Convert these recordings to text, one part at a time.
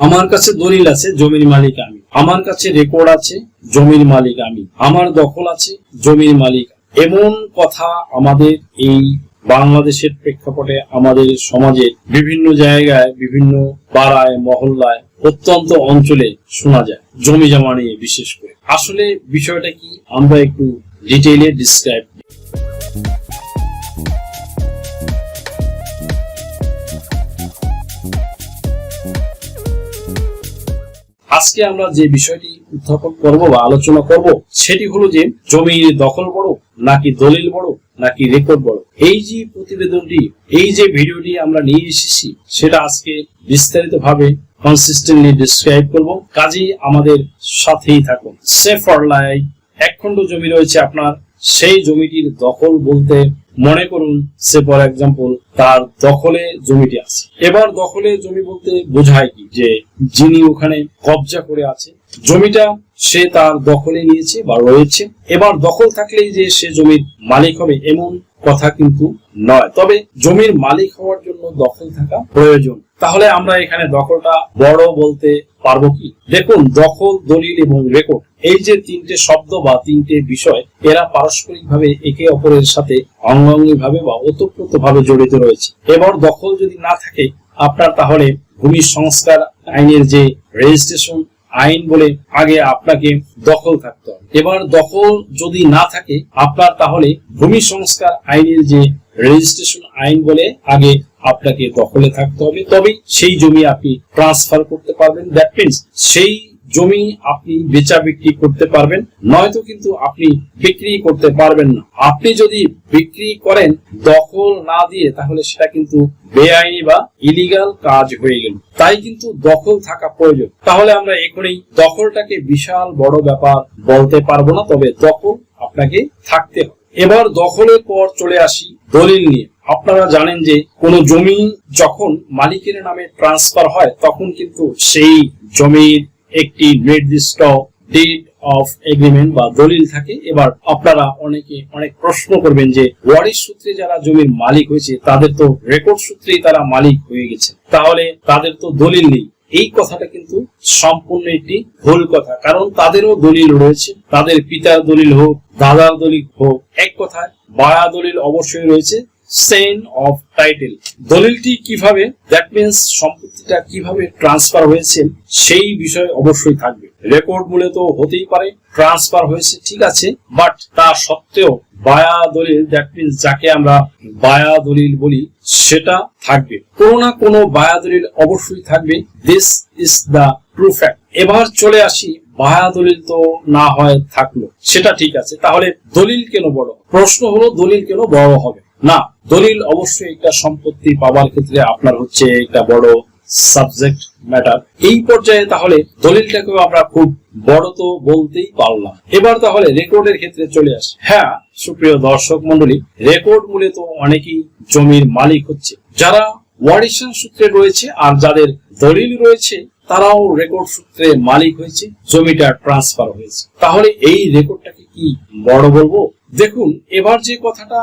আমার কাছে দলিল আছে, জমির মালিক আমি। আমার কাছে রেকর্ড আছে, জমির মালিক আমি। আমার দখল আছে, জমির মালিক। এমন কথা আমাদের এই বাংলাদেশের প্রেক্ষাপটে, আমাদের সমাজে বিভিন্ন জায়গায়, বিভিন্ন পাড়ায়, মহল্লায় প্রত্যন্ত অঞ্চলে শোনা যায়, জমি জমা নিয়ে বিশেষ করে। আসলে বিষয়টা কি? আমরা একটু ডিটেইলে ডিসক্রাইব আজকে আমরা যে বিষয়টি উত্থাপন করব বা আলোচনা করব, সেটি হলো যে জমির দখল বড়, নাকি দলিল বড়, নাকি রেকর্ড বড়? এই যে প্রতিবেদনটি, এই যে ভিডিওটি আমরা নিয়ে এসেছি, সেটা আজকে বিস্তারিত ভাবে কনসিস্টেন্টলি ডিসক্রাইব করব। কাজেই আমাদের সাথেই থাকুন। সেফ অর এক খণ্ড জমি রয়েছে আপনার, সেই জমিটির দখল বলতে মনে করুন। সে ফর এক্সাম্পল তার দখলে জমিটি আছে। এবার দখলে জমি বলতে বোঝায় কি? যে যিনি ওখানে কবজা করে আছে, জমিটা সে তার দখলে নিয়েছে বা রয়েছে। এবার দখল থাকলেই যে সে জমির মালিক হবে, এমন কথা কিন্তু নয়। তবে জমির মালিক হওয়ার জন্য দখল থাকা প্রয়োজন। তাহলে আমরা এখানে দখলটা বড় বলতে পারব কি? দেখুন, দখল, দলিল এবং রেকর্ড, এই যে তিনটে শব্দ বা তিনটে বিষয়, এরা পারস্পরিক ভাবে একে অপরের সাথে অঙ্গাঙ্গি ভাবে বা ওতপ্রোত ভাবে জড়িত রয়েছে। এবার দখল যদি না থাকে, আপনার তাহলে ভূমি সংস্কার আইনের যে রেজিস্ট্রেশন আইন বলে আগে আপনাকে দখল থাকতে হবে। এবার দখল যদি না থাকে, আপনার তাহলে ভূমি সংস্কার আইনের যে রেজিস্ট্রেশন আইন বলে আগে আপনাকে দখলে থাকতে হবে। তবে সেই জমি আপনি ট্রান্সফার করতে পারবেন। দ্যাট মিনস সেই জমি আপনি বেচা বিক্রি করতে পারবেন, নয়তো কিন্তু আপনি বিক্রি করতে পারবেন না। আপনি যদি বিক্রি করেন, দখল না দিয়ে, তাহলে সেটা কিন্তু বেআইনি বা ইলিগাল কাজ হয়ে গেল। তাই কিন্তু দখল থাকা প্রয়োজন। তাহলে আমরা এখনই দখলটাকে বিশাল বড় ব্যাপার বলতে পারব না, তবে দখল আপনাকে থাকতে হবে। এবার দখলের পর চলে আসি দলিল নিয়ে। আপনারা জানেন যে, কোন জমি যখন মালিকের নামে ট্রান্সফার হয়, তখন কিন্তু সেই জমির একটি নির্দিষ্ট ডেট অফ এগ্রিমেন্ট বা দলিল থাকে। এবার আপনারা অনেকে অনেক প্রশ্ন করবেন যে, ওয়ারিশ সূত্রে যারা জমির মালিক হয়েছে, তাদের তো রেকর্ড সূত্রেই তারা মালিক হয়ে গেছে। তাহলে তাদের তো দলিল নেই। এই কথাটা কিন্তু সম্পূর্ণ একটি ভুল কথা। কারণ তাদেরও দলিল রয়েছে, তাদের পিতার দলিল হোক, দাদার দলিল হোক, এক কথায় বায়া দলিল অবশ্যই রয়েছে। সেন অফ টাইটেল দলিলটি কীভাবে? দ্যাট মিনস সম্পত্তিটা কীভাবে ট্রান্সফার হয়েছে, সেই বিষয় অবশ্যই থাকবে। রেকর্ড বলে তো হতেই পারে ট্রান্সফার হয়েছে, ঠিক আছে। বাট তা সত্ত্বেও বায়া দলিল দ্যাট মিনস যাকে আমরা বায়া দলিল বলি, সেটা থাকবে। কোনো না কোনো বায়া দলিল অবশ্যই থাকবে। দিস ইজ দ্য ফ্যাক্ট এবার চলে আসি, বায়া দলিল তো না হয়, থাকল। সেটা ঠিক আছে। তাহলে দলিল কেন বড়? প্রশ্ন হলো দলিল কেন বড় হবে? না, দলিল অবশ্যই একটা সম্পত্তি পাওয়ার ক্ষেত্রে আপনার হচ্ছে একটা বড় সাবজেক্ট ম্যাটার এই পর্যায়ে তাহলে দলিলটাকেও আমরা খুব বড় তো বলতেই পারলাম। এবার তাহলে রেকর্ডের ক্ষেত্রে চলে আসি। হ্যাঁ সুপ্রিয় দর্শক মন্ডলী রেকর্ড মূলত অনেকেই জমির মালিক হচ্ছে। যারা ওয়ারিশন সূত্রে রয়েছে আর যাদের দলিল রয়েছে, তারাও রেকর্ড সূত্রে মালিক হয়েছে, জমিটা ট্রান্সফার হয়েছে। তাহলে এই রেকর্ডটাকে কি বড় বলব? দেখুন, এবার যে কথাটা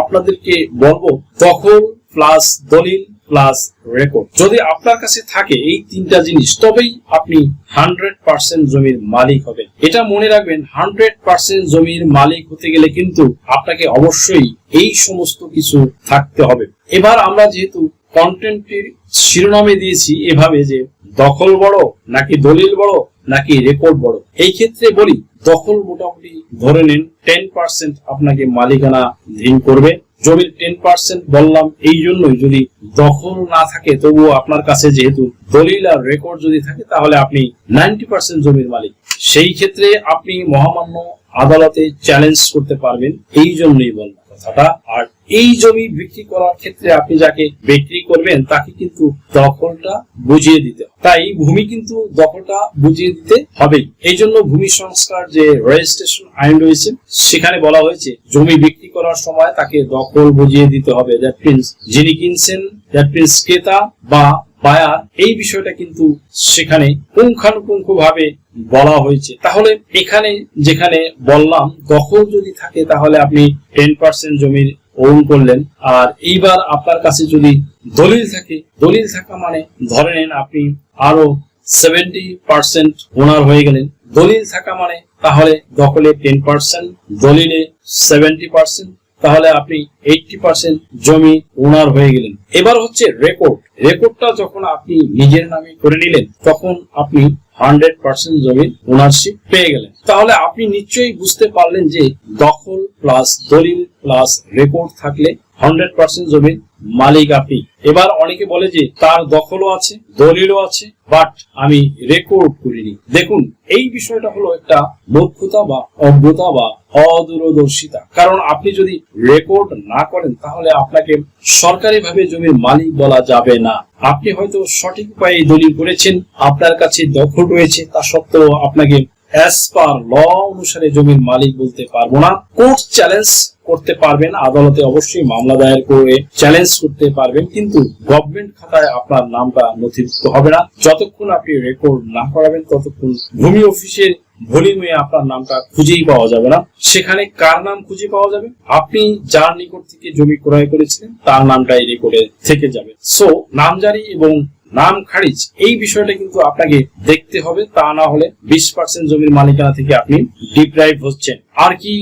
আপনাদেরকে বলব, দখল প্লাস দলিল প্লাস রেকর্ড যদি আপনার কাছে থাকে এই তিনটা জিনিস, তবেই আপনি হান্ড্রেড পার্সেন্ট জমির মালিক হবেন। এটা মনে রাখবেন হান্ড্রেড পার্সেন্ট জমির মালিক হতে গেলে কিন্তু আপনাকে অবশ্যই এই সমস্ত কিছু থাকতে হবে। এবার আমরা যেহেতু কন্টেন্টের শিরোনামে দিয়েছি এভাবে যে দখল বড় নাকি দলিল বড় নাকি রেকর্ড বড়? এই ক্ষেত্রে বলি, দখল মোটামুটি ধরে নিন টেন পার্সেন্ট আপনাকে মালিকানা ধীন করবে। জমির টেন পার্সেন্ট বললাম, এই জন্যই যদি দখল না থাকে, তবুও আপনার কাছে যেহেতু দলিল আর রেকর্ড যদি থাকে, তাহলে আপনি নাইনটি পার্সেন্ট জমির মালিক। সেই ক্ষেত্রে আপনি মহামান্য আদালতে চ্যালেঞ্জ করতে পারবেন। এই জন্যই বললাম কথাটা। আর এই জমি বিক্রি করার ক্ষেত্রে আপনি যাকে বিক্রি করবেন, তাকে কিন্তু দখলটা বুঝিয়ে দিতে। তাই ভূমি কিন্তু দখলটা বুঝিয়ে দিতে হবেই। এই জন্য ভূমি সংস্কার যে রেজিস্ট্রেশন আইন রয়েছে, সেখানে বলা হয়েছে, জমি বিক্রি করার সময় তাকে দখল বুঝিয়ে দিতে হবে। দ্যাট মিনস যিনি কিনছেন দ্যাট মিনস ক্রেতা বা বায়ার এই বিষয়টা কিন্তু সেখানে পুঙ্খানুপুঙ্খ ভাবে বলা হয়েছে। তাহলে এখানে যেখানে বললাম, দখল যদি থাকে তাহলে আপনি টেন পার্সেন্ট জমির ওন করলেন। আর এইবার আপনার কাছে যদি দলিল থাকে, দলিল থাকা মানে ধরে নেন আপনি আরও সেভেন্টি পার্সেন্ট ওনার হয়ে গেলেন। দলিল থাকা মানে তাহলে দখলে টেন পার্সেন্ট দলিলে সেভেন্টি পার্সেন্ট তাহলে আপনি এইটটি পার্সেন্ট জমি ওনার হয়ে গেলেন। এবার হচ্ছে রেকর্ড রেকর্ডটা যখন আপনি নিজের নামে করে নিলেন, তখন আপনি হান্ড্রেড পার্সেন্ট জমির ওনারশিপ পেয়ে গেলেন। তাহলে আপনি নিশ্চয়ই বুঝতে পারলেন যে দখল প্লাস দলিল প্লাস রেকর্ড থাকলে হান্ড্রেড পার্সেন্ট জমির মালিক আপনি। এবার অনেকে বলে যে তার দখলও আছে, দলিলও আছে বাট আমি রেকর্ড করিনি। দেখুন, এই বিষয়টা হলো একটা মূর্খতা বা অজ্ঞতা বা অদূরদর্শিতা। কারণ আপনি যদি রেকর্ড না করেন, তাহলে আপনাকে সরকারি ভাবে জমির মালিক বলা যাবে না। আপনি হয়তো সঠিক উপায়ে দলিল করেছেন, আপনার কাছে দখল রয়েছে, তা সত্ত্বেও আপনাকে অ্যাজ পার ল অনুসারে জমির মালিক বলতে পারব না। কোর্ট চ্যালেঞ্জ করতে পারবেন, আদালতে অবশ্যই মামলা দায়ের করে চ্যালেঞ্জ করতে পারবেন, কিন্তু গভর্নমেন্ট খাতায় আপনার নামটা নথিভুক্ত হবে না। যতক্ষণ আপনি রেকর্ড না করাবেন, ততক্ষণ ভূমি অফিসের ভলিউমে আপনার নামটা খুঁজেই পাওয়া যাবে না। সেখানে কার নাম খুঁজে পাওয়া যাবে? আপনি যার নিকট থেকে জমি ক্রয় করেছিলেন, তার নামটাই রেকর্ডে থেকে যাবে। সো নামজারি এবং নাম খারিজ, এই বিষয়টা কিন্তু আপনাকে দেখতে হবে। তা না হলে বিশ পার্সেন্ট জমির মালিকানা থেকে আপনি ডিপ্রাইভ হচ্ছেন। আর কি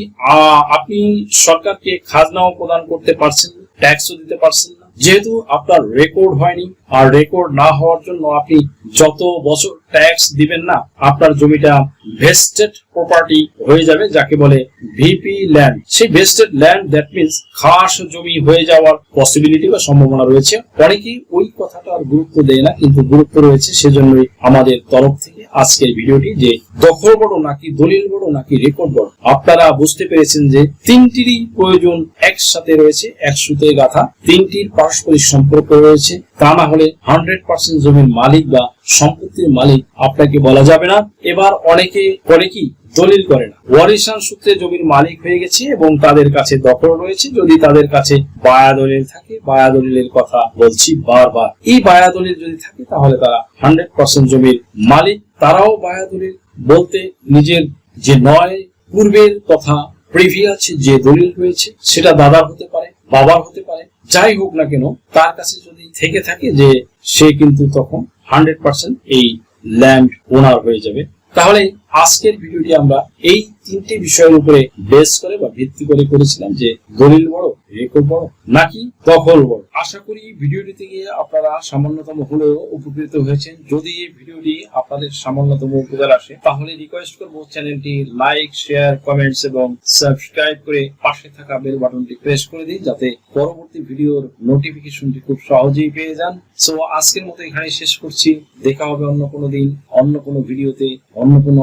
আপনি সরকারকে খাজনাও প্রদান করতে পারছেন ট্যাক্সও দিতে পারছেন। যেহেতু আপনার রেকর্ড হয়নি, আর রেকর্ড না হওয়ার জন্য আপনি যত বছর ট্যাক্স দিবেন না, আপনার জমিটা ভেস্টেড প্রপার্টি হয়ে যাবে, যাকে বলে ভিপি ল্যান্ড সেই ভেস্টেড ল্যান্ড দ্যাট মিনস খাস জমি হয়ে যাওয়ার পসিবিলিটি বা সম্ভাবনা রয়েছে। অনেকেই ওই কথাটার গুরুত্ব দেয় না, কিন্তু গুরুত্ব রয়েছে, সেজন্যই আমাদের তরফ থেকে আজকের ভিডিওটি যে দখল বড় নাকি দলিল বড় নাকি রেকর্ড বড়, আপনারা বুঝতে পেরেছেন যে তিনটিরই প্রয়োজন একসাথে রয়েছে এক সুতে গাথা। তিনটির পারস্পরিক সম্পর্ক রয়েছে। তা না হলে হান্ড্রেড পার্সেন্ট জমির মালিক বা সম্পত্তির মালিক আপনাকে বলা যাবে না। এবার অনেকে করে কি? দলিল করে না। ওয়ারিশান সূত্রে জমির মালিক হয়ে গেছে এবং তাদের কাছে দখল রয়েছে। যদি তাদের কাছে বায়া দলিল থাকে, বায়া দলিলের কথা বলছি বারবার। এই বায়া দলিল যদি থাকে, তাহলে তারা হান্ড্রেড পার্সেন্ট জমির মালিক। তারাও বায়া দলিল বলতে নিজের যে নয় পূর্বের তথা প্রিভিয়াস যে দলিল রয়েছে, সেটা দাদার হতে পারে, বাবার হতে পারে, যাই হোক না কেন, তার কাছে যদি থেকে থাকে যে সে কিন্তু তখন হান্ড্রেড পার্সেন্ট এই ল্যান্ড ওনার হয়ে যাবে, তাহলে আজকের ভিডিওটি আমরা এই তিনটি বিষয়ের উপরে বেস করে বা ভিত্তি করে করেছিলাম যে দলিল বড় রেকর্ড বড়, নাকি দখল বড়। আশা করি ভিডিওটি থেকে আপনারা সামান্যতম হলেও উপকৃত হয়েছেন। যদি এই ভিডিওটি আপনাদের সামান্যতম উপকার আসে, তাহলে রিকোয়েস্ট করব চ্যানেলটি লাইক শেয়ার কমেন্টস এবং সাবস্ক্রাইব করে পাশে থাকা বেল বাটনটি প্রেস করে দিন, যাতে পরবর্তী ভিডিওর নোটিফিকেশনটি খুব সহজেই পেয়ে যান। সো আজকের মতো এখানে শেষ করছি। দেখা হবে অন্য কোনো দিন, অন্য কোনো ভিডিওতে, অন্য কোনো